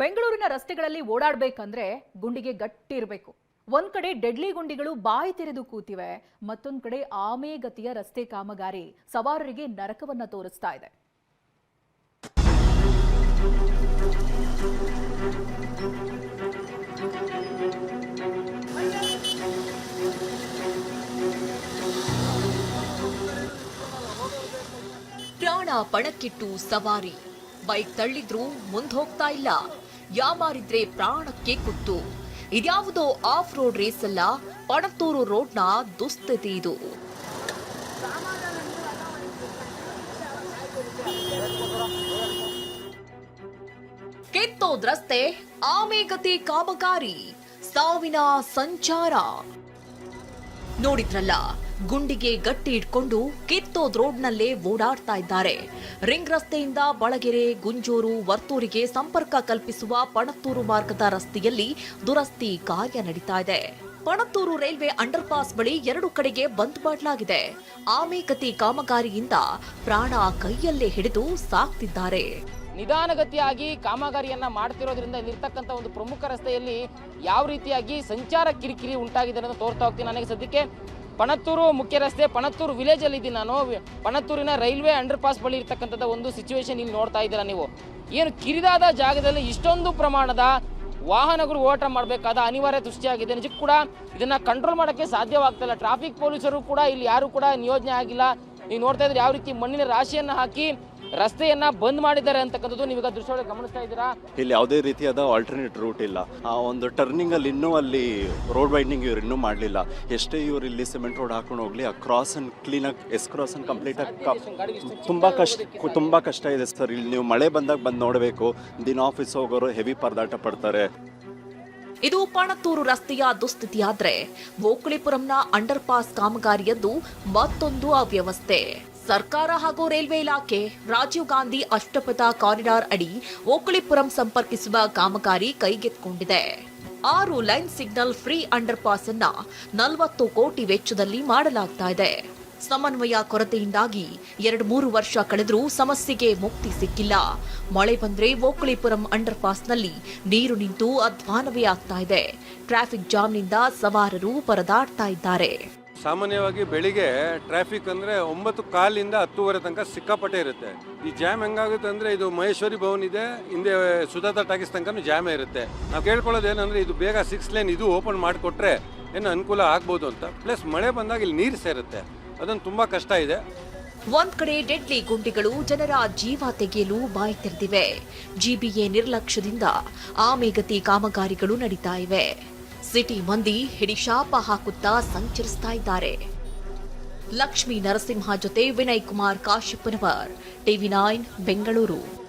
ಬೆಂಗಳೂರಿನ ರಸ್ತೆಗಳಲ್ಲಿ ಓಡಾಡಬೇಕಂದ್ರೆ ಗುಂಡಿಗೆ ಗಟ್ಟಿ ಇರಬೇಕು. ಒಂದ್ ಕಡೆ ಡೆಡ್ಲಿ ಗುಂಡಿಗಳು ಬಾಯಿ ತೆರೆದು ಕೂತಿವೆ, ಮತ್ತೊಂದ್ ಕಡೆ ಆಮೇಗತಿಯ ರಸ್ತೆ ಕಾಮಗಾರಿ ಸವಾರರಿಗೆ ನರಕವನ್ನ ತೋರಿಸ್ತಾ ಇದೆ. ಪ್ರಾಣ ಪಣಕ್ಕಿಟ್ಟು ಸವಾರಿ. ಬೈಕ್ ತಳ್ಳಿದ್ರೂ ಮುಂದ್ ಹೋಗ್ತಾ ಇಲ್ಲ. ಯಾಮಾರಿದ್ರೆ ಪ್ರಾಣಕ್ಕೆ ಕುತ್ತು. ಇದ್ಯಾವುದೋ ಆಫ್ ರೋಡ್ ರೇಸ್ ಅಲ್ಲ ಪಣತೂರು ರೋಡ್ನ ದುಸ್ಥಿತಿ ಇದು. ಕೆತ್ತೋದ್ ರಸ್ತೆ ಆಮೇಗತಿ ಕಾಮಗಾರಿ, ಸಾವಿನ ಸಂಚಾರ. ನೋಡಿದ್ರಲ್ಲ, ಗುಂಡಿಗೆ ಗಟ್ಟಿ ಇಟ್ಕೊಂಡು ಕಿತ್ತೋದ್ ರೋಡ್ನಲ್ಲೇ ಓಡಾಡ್ತಾ ಇದ್ದಾರೆ. ರಿಂಗ್ ರಸ್ತೆಯಿಂದ ಬಳಗೆರೆ, ಗುಂಜೂರು, ವರ್ತೂರಿಗೆ ಸಂಪರ್ಕ ಕಲ್ಪಿಸುವ ಪಣತ್ತೂರು ಮಾರ್ಗದ ರಸ್ತೆಯಲ್ಲಿ ದುರಸ್ತಿ ಕಾರ್ಯ ನಡೀತಾ ಇದೆ. ಪಣತ್ತೂರು ರೈಲ್ವೆ ಅಂಡರ್ ಪಾಸ್ ಬಳಿ ಎರಡು ಕಡೆಗೆ ಬಂದ್ ಮಾಡಲಾಗಿದೆ. ಆಮೆಗತಿ ಕಾಮಗಾರಿಯಿಂದ ಪ್ರಾಣ ಕೈಯಲ್ಲೇ ಹಿಡಿದು ಸಾಕ್ತಿದ್ದಾರೆ. ನಿಧಾನಗತಿಯಾಗಿ ಕಾಮಗಾರಿಯನ್ನ ಮಾಡ್ತಿರೋದ್ರಿಂದ ಇಲ್ಲಿರ್ತಕ್ಕಂಥ ಒಂದು ಪ್ರಮುಖ ರಸ್ತೆಯಲ್ಲಿ ಯಾವ ರೀತಿಯಾಗಿ ಸಂಚಾರ ಕಿರಿಕಿರಿ ಉಂಟಾಗಿದೆ ಅನ್ನೋದು ತೋರ್ತಾ ಹೋಗ್ತೀನಿ. ನನಗೆ ಸದ್ಯಕ್ಕೆ ಪಣತ್ತೂರು ಮುಖ್ಯ ರಸ್ತೆ, ಪಣತ್ತೂರು ವಿಲೇಜ್ ಅಲ್ಲಿ ಇದ್ದೀನಿ ನಾನು. ಪಣತ್ತೂರಿನ ರೈಲ್ವೆ ಅಂಡರ್ ಪಾಸ್ ಬಳಿ ಇರ್ತಕ್ಕಂಥದ್ದು ಒಂದು ಸಿಚುವೇಶನ್ ಇಲ್ಲಿ ನೋಡ್ತಾ ಇದ್ದೀರಾ ನೀವು. ಏನು ಕಿರಿದಾದ ಜಾಗದಲ್ಲಿ ಇಷ್ಟೊಂದು ಪ್ರಮಾಣದ ವಾಹನಗಳು ಓಟ ಮಾಡಬೇಕಾದ ಅನಿವಾರ್ಯ ದೃಷ್ಟಿಯಾಗಿದೆ. ನಿಜಕ್ಕೂ ಕೂಡ ಇದನ್ನ ಕಂಟ್ರೋಲ್ ಮಾಡೋಕ್ಕೆ ಸಾಧ್ಯವಾಗ್ತಿಲ್ಲ ಟ್ರಾಫಿಕ್ ಪೊಲೀಸರು ಕೂಡ ಇಲ್ಲಿ ಯಾರು ಕೂಡ ನಿಯೋಜನೆ ಆಗಿಲ್ಲ. ನೀವು ನೋಡ್ತಾ ಇದ್ರೆ ಯಾವ ರೀತಿ ಮಣ್ಣಿನ ರಾಶಿಯನ್ನು ಹಾಕಿ ರಸ್ತೆಯನ್ನ ಬಂದ್ ಮಾಡಿದ್ದಾರೆ ಅಂತಕ್ಕಂಥದ್ದು ನೀವೀಗ ದೃಶ್ಯವಾಗಿ ಗಮನಿಸ್ತಾ ಇದ್ದೀರಾ? ಇಲ್ಲಿ ಯಾವುದೇ ರೀತಿಯಾದ ಆಲ್ಟರ್ನೇಟ್ ರೂಟ್ ಇಲ್ಲ. ಆ ಒಂದು ಟರ್ನಿಂಗ್ ಅಲ್ಲಿ ಇನ್ನೂ ಅಲ್ಲಿ ರೋಡ್ ವೈಂಡಿಂಗ್ ಇವ್ರು ಇನ್ನೂ ಮಾಡಲಿಲ್ಲ. ಎಷ್ಟೇ ಇವ್ರು ಇಲ್ಲಿ ಸಿಮೆಂಟ್ ರೋಡ್ ಹಾಕೊಂಡು ಹೋಗ್ಲಿ ಆ ಕ್ರಾಸ್ ಅನ್ ಕ್ಲೀನ್ ಆಗಿ ಎಸ್ ಕ್ರಾಸ್ ಅನ್ ಕಂಪ್ಲೀಟ್ ಆಗಿ ತುಂಬಾ ಕಷ್ಟ ತುಂಬಾ ಕಷ್ಟ ಇದೆ ಸರ್. ಇಲ್ಲಿ ನೀವು ಮಳೆ ಬಂದಾಗ ಬಂದು ನೋಡಬೇಕು. ದಿನ ಆಫೀಸ್ ಹೋಗೋರು ಹೆವಿ ಪರದಾಟ ಪಡ್ತಾರೆ. ಇದು ಪಣತ್ತೂರು ರಸ್ತೆಯ ದುಸ್ಥಿತಿಯಾದ್ರೆ ಗೋಕುಳಿಪುರಂನ ಅಂಡರ್ ಪಾಸ್ ಕಾಮಗಾರಿಯದ್ದು ಮತ್ತೊಂದು ಅವ್ಯವಸ್ಥೆ. ಸರ್ಕಾರ ಹಾಗೂ ರೈಲ್ವೆ ಇಲಾಖೆ ರಾಜೀವ್ ಗಾಂಧಿ ಅಷ್ಟಪಥ ಕಾರಿಡಾರ್ ಅಡಿ ಓಕುಳಿಪುರಂ ಸಂಪರ್ಕಿಸುವ ಕಾಮಗಾರಿ ಕೈಗೆತ್ತಿಕೊಂಡಿದೆ. ಆರು line signal free underpass ಅನ್ನ ನಲವತ್ತು ಕೋಟಿ ವೆಚ್ಚದಲ್ಲಿ ಮಾಡಲಾಗ್ತಾ ಇದೆ. ಸಮನ್ವಯ ಕೊರತೆಯಿಂದಾಗಿ ಎರಡು ಮೂರು ವರ್ಷ ಕಳೆದರೂ ಸಮಸ್ಯೆಗೆ ಮುಕ್ತಿ ಸಿಕ್ಕಿಲ್ಲ. ಮಳೆ ಬಂದ್ರೆ ಓಕುಳಿಪುರಂ ಅಂಡರ್ ಪಾಸ್ನಲ್ಲಿ ನೀರು ನಿಂತು ಅಧ್ವಾನವೇ ಆಗ್ತಾ ಇದೆ. ಟ್ರಾಫಿಕ್ ಜಾಮ್ನಿಂದ ಸವಾರರು ಪರದಾಡ್ತಾ ಇದ್ದಾರೆ. ಸಾಮಾನ್ಯವಾಗಿ ಬೆಳಿಗ್ಗೆ ಟ್ರಾಫಿಕ್ ಅಂದರೆ ಒಂಬತ್ತು ಕಾಲಿಂದ ಹತ್ತುವರೆ ತನಕ ಸಿಕ್ಕಾಪಟ್ಟೆ ಇರುತ್ತೆ. ಈ ಜಾಮ್ ಹೆಂಗಾಗುತ್ತೆ ಅಂದರೆ ಇದು ಮಹೇಶ್ವರಿ ಭವನ್ ಇದೆ, ಹಿಂದೆ ಸುಧಾತ ಟಾಕೀಸ್ ತನಕ ಜಾಮ್ ಇರುತ್ತೆ. ನಾವು ಕೇಳ್ಕೊಳ್ಳೋದು ಏನಂದರೆ ಇದು ಬೇಗ ಸಿಕ್ಸ್ ಲೈನ್ ಇದು ಓಪನ್ ಮಾಡಿಕೊಟ್ರೆ ಏನು ಅನುಕೂಲ ಆಗ್ಬೋದು ಅಂತ. ಪ್ಲಸ್ ಮಳೆ ಬಂದಾಗ ಇಲ್ಲಿ ನೀರು ಸೇರುತ್ತೆ. ಅದೊಂದು ತುಂಬ ಕಷ್ಟ ಇದೆ. ಒಂದ್ ಕಡೆ ಡೆಡ್ಲಿ ಗುಂಡಿಗಳು ಜನರ ಜೀವ ತೆಗೆಯಲು ಬಾಯಿ ತೆರೆದಿವೆ. ಜಿಬಿಎ ನಿರ್ಲಕ್ಷ್ಯದಿಂದ ಆಮೇಗತಿ ಕಾಮಗಾರಿಗಳು ನಡೀತಾ ಇವೆ. ಸಿಟಿ ಮಂದಿ ಹಿಡಿಶಾಪ ಹಾಕುತ್ತಾ ಸಂಚರಿಸ್ತಾ ಇದ್ದಾರೆ. ಲಕ್ಷ್ಮೀ ನರಸಿಂಹ ಜೊತೆ ವಿನಯ್ ಕುಮಾರ್ ಕಾಶಿಪ್ಪನವರ್ ಟಿವಿ ನೈನ್, ಬೆಂಗಳೂರು.